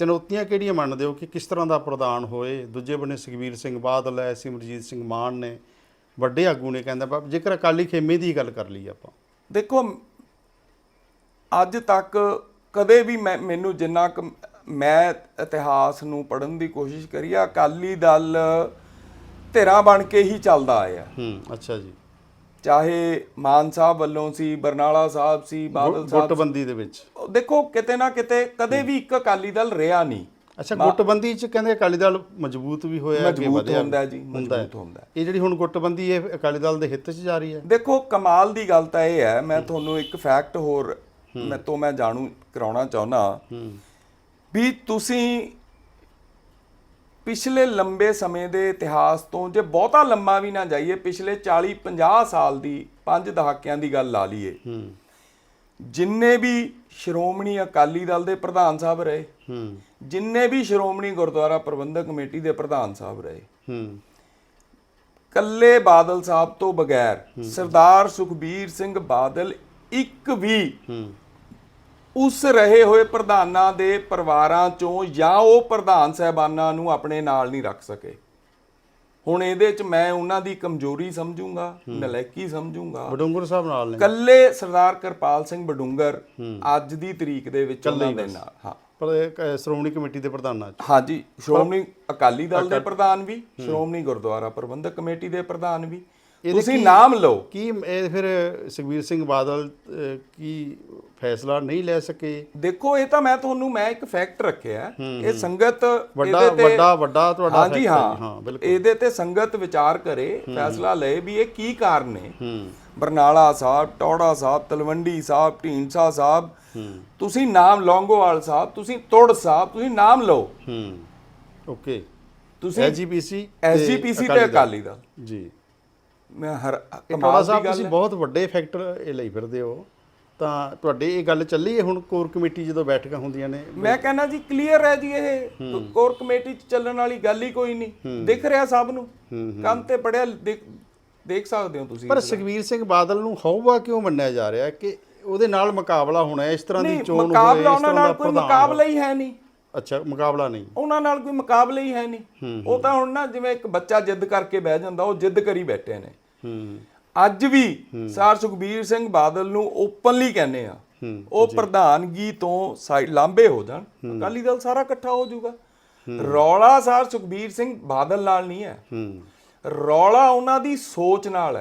ਚੁਣੌਤੀਆਂ ਕਿਹੜੀਆਂ ਮੰਨਦੇ ਹੋ ਕਿ ਕਿਸ ਤਰ੍ਹਾਂ ਦਾ ਪ੍ਰਧਾਨ ਹੋਏ? ਦੂਜੇ ਬੰਨੇ ਸੁਖਬੀਰ ਸਿੰਘ ਬਾਦਲ ਹੈ ਸਿਮਰਜੀਤ ਸਿੰਘ ਮਾਨ ਨੇ ਵੱਡੇ ਆਗੂ ਨੇ ਕਹਿੰਦਾ ਬਾ ਜੇਕਰ ਅਕਾਲੀ ਖੇਮੇ ਦੀ ਗੱਲ ਕਰ ਲਈ ਆਪਾਂ। ਦੇਖੋ ਅੱਜ ਤੱਕ ਕਦੇ ਵੀ ਮੈਨੂੰ ਜਿੰਨਾ ਕੁ ਮੈਂ ਇਤਿਹਾਸ ਨੂੰ ਪੜਨ ਦੀ ਕੋਸ਼ਿਸ਼ ਕਰੀ ਆ ਅਕਾਲੀ ਦਲ ਧਿਰਾਂ ਬਣ ਕੇ ਹੀ ਚੱਲਦਾ ਆਇਆ। ਹੂੰ ਅੱਛਾ ਜੀ। ਚਾਹੇ ਮਾਨ ਸਾਹਿਬ ਵੱਲੋਂ ਸੀ ਬਰਨਾਲਾ ਸਾਹਿਬ ਸੀ ਬਾਦਲ ਸਾਹਿਬ ਗੁੱਟਬੰਦੀ ਦੇ ਵਿੱਚ। ਦੇਖੋ ਕਿਤੇ ਨਾ ਕਿਤੇ ਕਦੇ ਵੀ ਇੱਕ ਅਕਾਲੀ ਦਲ ਰਿਹਾ ਨਹੀਂ। ਅੱਛਾ ਗੁੱਟਬੰਦੀ ਚ ਕਹਿੰਦੇ ਅਕਾਲੀ ਦਲ ਮਜ਼ਬੂਤ ਵੀ ਹੋਇਆ ਅੱਗੇ ਮਜ਼ਬੂਤ ਵਧਿਆ। ਹੁੰਦਾ ਜੀ। ਮਜ਼ਬੂਤ ਹੁੰਦਾ। ਇਹ ਜਿਹੜੀ ਹੁਣ ਗੁੱਟਬੰਦੀ ਇਹ ਅਕਾਲੀ ਦਲ ਦੇ ਹਿੱਤ 'ਚ ਜਾ ਰਹੀ ਹੈ। ਦੇਖੋ ਕਮਾਲ ਦੀ ਗੱਲ ਤਾਂ ਇਹ ਹੈ ਮੈਂ ਤੁਹਾਨੂੰ ਇੱਕ ਫੈਕਟ ਹੋਰ ਮੈਂ ਤੋਂ ਮੈਂ ਜਾਣੂ ਕਰਾਉਣਾ ਚਾਹੁੰਦਾ ਵੀ ਤੁਸੀਂ ਪਿਛਲੇ ਲੰਬੇ ਸਮੇਂ ਦੇ ਇਤਿਹਾਸ ਤੋਂ ਜੇ ਬਹੁਤਾ ਲੰਮਾ ਵੀ ਨਾ ਜਾਈਏ ਪਿਛਲੇ 40 50 ਸਾਲ ਦੀ ਪੰਜ ਦਹਾਕਿਆਂ ਦੀ ਗੱਲ ਲਾ ਲਈਏ। ਹੂੰ। ਜਿੰਨੇ ਵੀ ਸ਼੍ਰੋਮਣੀ ਅਕਾਲੀ ਦਲ ਦੇ ਪ੍ਰਧਾਨ ਸਾਹਿਬ ਰਹੇ ਹੂੰ। ਜਿੰਨੇ ਵੀ ਸ਼੍ਰੋਮਣੀ ਗੁਰਦੁਆਰਾ ਪ੍ਰਬੰਧਕ ਕਮੇਟੀ ਦੇ ਪ੍ਰਧਾਨ ਸਾਹਿਬ ਰਹੇ ਹੂੰ। ਕੱਲੇ ਬਾਦਲ ਸਾਹਿਬ ਤੋਂ ਬਗੈਰ ਸਰਦਾਰ ਸੁਖਬੀਰ ਸਿੰਘ ਬਾਦਲ ਇੱਕ ਵੀ ਹੂੰ। ਉਸ ਰਹੇ ਹੋਏ ਪ੍ਰਧਾਨਾਂ ਦੇ ਪਰਿਵਾਰਾਂ ਚੋਂ ਜਾਂ ਉਹ ਪ੍ਰਧਾਨ ਸਹਿਬਾਨਾਂ ਨੂੰ ਆਪਣੇ ਨਾਲ ਨਹੀਂ ਰੱਖ ਸਕੇ। ਹੁਣ ਇਹਦੇ 'ਚ ਮੈਂ ਉਹਨਾਂ ਦੀ ਕਮਜ਼ੋਰੀ ਸਮਝੂੰਗਾ ਨਲਾਇਕੀ ਸਮਝੂੰਗਾ। ਬਡੂੰਗਰ ਸਾਹਿਬ ਨਾਲ ਨੇ। ਕੱਲੇ ਸਰਦਾਰ ਕਿਰਪਾਲ ਸਿੰਘ ਬਡੂੰਗਰ ਅੱਜ ਦੀ ਤਰੀਕ ਦੇ ਵਿੱਚ ਉਹਨਾਂ ਦੇ ਨਾਲ ਹਾਂ। ਪਰ ਸ਼੍ਰੋਮਣੀ ਕਮੇਟੀ ਦੇ ਪ੍ਰਧਾਨਾਂ 'ਚ। ਹਾਂਜੀ ਸ਼੍ਰੋਮਣੀ ਅਕਾਲੀ ਦਲ ਦੇ ਪ੍ਰਧਾਨ ਵੀ ਸ਼੍ਰੋਮਣੀ ਗੁਰਦੁਆਰਾ ਪ੍ਰਬੰਧਕ ਕਮੇਟੀ ਦੇ ਪ੍ਰਧਾਨ ਵੀ ਤੁਸੀਂ ਨਾਮ ਲਓ। ਕੀ ਇਹ ਫਿਰ ਸੁਖਬੀਰ ਸਿੰਘ ਬਾਦਲ ਕੀ ਫੈਸਲਾ ਨਹੀਂ ਲੈ ਸਕੇ? ਦੇਖੋ ਇਹ ਤਾਂ ਮੈਂ ਤੁਹਾਨੂੰ ਮੈਂ ਇੱਕ ਫੈਕਟ ਰੱਖਿਆ। ਇਹ ਸੰਗਤ ਵੱਡਾ ਵੱਡਾ ਵੱਡਾ ਤੁਹਾਡਾ ਹਾਂਜੀ ਹੈ ਇਹਦੇ ਤੇ ਸੰਗਤ ਵਿਚਾਰ ਕਰੇ ਫੈਸਲਾ ਲਏ ਵੀ ਇਹ ਕੀ ਕਾਰਨ ਨੇ। ਬਰਨਾਲਾ ਸਾਹਿਬ ਟੌੜਾ ਸਾਹਿਬ ਤਲਵੰਡੀ ਸਾਹਿਬ ਢੀਂਡਸਾ ਸਾਹਿਬ। ਤੁਸੀਂ ਨਾਮ ਲੌਂਗੋਵਾਲ ਸਾਹਿਬ ਤੁਸੀਂ ਤੁੜ ਸਾਹਿਬ ਤੁਸੀਂ ਨਾਮ ਲਓ। ਓਕੇ। ਤੁਸੀਂ ਐਸਜੀਪੀਸੀ ਐਸਜੀਪੀਸੀ ਤੇ ਅਕਾਲੀ ਦਲ। ਜੀ। ਮੈਂ ਹਰ ਕਮਾਲ ਸਾਹਿਬ ਦੀ ਗੱਲ ਤੁਸੀਂ ਬਹੁਤ ਵੱਡੇ ਫੈਕਟਰ ਇਹ ਲਈ ਫਿਰਦੇ ਹੋ। ਤਾਂ ਤੁਹਾਡੀ ਇਹ ਗੱਲ ਚੱਲੀ ਹੈ ਹੁਣ ਕੋਰ ਕਮੇਟੀ ਜਦੋਂ ਬੈਠਕਾਂ ਹੁੰਦੀਆਂ ਨੇ? ਮੈਂ ਕਹਿੰਦਾ ਜੀ ਕਲੀਅਰ ਹੈ ਜੀ ਇਹ। ਕੋਰ ਕਮੇਟੀ ਚ ਚੱਲਣ ਵਾਲੀ ਗੱਲ ਹੀ ਕੋਈ ਨਹੀਂ। ਦਿਖ ਰਿਹਾ ਸਭ ਨੂੰ। ਕੰਮ ਤੇ ਪੜਿਆ ਦੇਖ ਸਕਦੇ ਹੋ ਤੁਸੀਂ। ਪਰ ਸੁਖਬੀਰ ਸਿੰਘ ਬਾਦਲ ਨੂੰ ਹਊਵਾ ਕਿਉਂ ਮੰਨਿਆ ਜਾ ਰਿਹਾ ਕਿ ਉਹਦੇ ਨਾਲ ਮੁਕਾਬਲਾ ਹੋਣਾ ਹੈ ਇਸ ਤਰ੍ਹਾਂ ਦੀ ਚੋਣ ਹੋਵੇ ਮੁਕਾਬਲਾ ਉਹਨਾਂ ਨਾਲ ਕੋਈ ਮੁਕਾਬਲਾ ਹੀ ਹੈ ਨਹੀਂ। ਅੱਛਾ ਮੁਕਾਬਲਾ ਨਹੀਂ। ਉਹਨਾਂ ਨਾਲ ਕੋਈ ਮੁਕਾਬਲਾ ਹੀ ਹੈ ਨਹੀਂ। ਉਹ ਤਾਂ ਹੁਣ ਨਾ ਜਿਵੇਂ ਇੱਕ ਬੱਚਾ ਜਿੱਦ ਕਰਕੇ ਬਹਿ ਜਾਂਦਾ ਉਹ ਜਿੱਦ ਕਰੀ ਬੈਠੇ ਨੇ। ਅੱਜ ਵੀ ਸਰ ਸੁਖਬੀਰ ਸਿੰਘ ਬਾਦਲ ਨੂੰ ਓਪਨਲੀ ਕਹਿੰਦੇ ਆ ਉਹ ਪ੍ਰਧਾਨਗੀ ਤੋਂ ਸਾਈਡ ਲਾਂਬੇ ਹੋ ਜਾਣ ਅਕਾਲੀ ਦਲ ਸਾਰਾ ਇਕੱਠਾ ਹੋ ਜਾਊਗਾ। ਰੌਲਾ ਸਰ ਸੁਖਬੀਰ ਸਿੰਘ ਬਾਦਲ ਨਾਲ ਨਹੀਂ ਹੈ। ਹੂੰ। ਰੌਲਾ ਉਹਨਾਂ ਦੀ ਸੋਚ ਨਾਲ ਹੈ।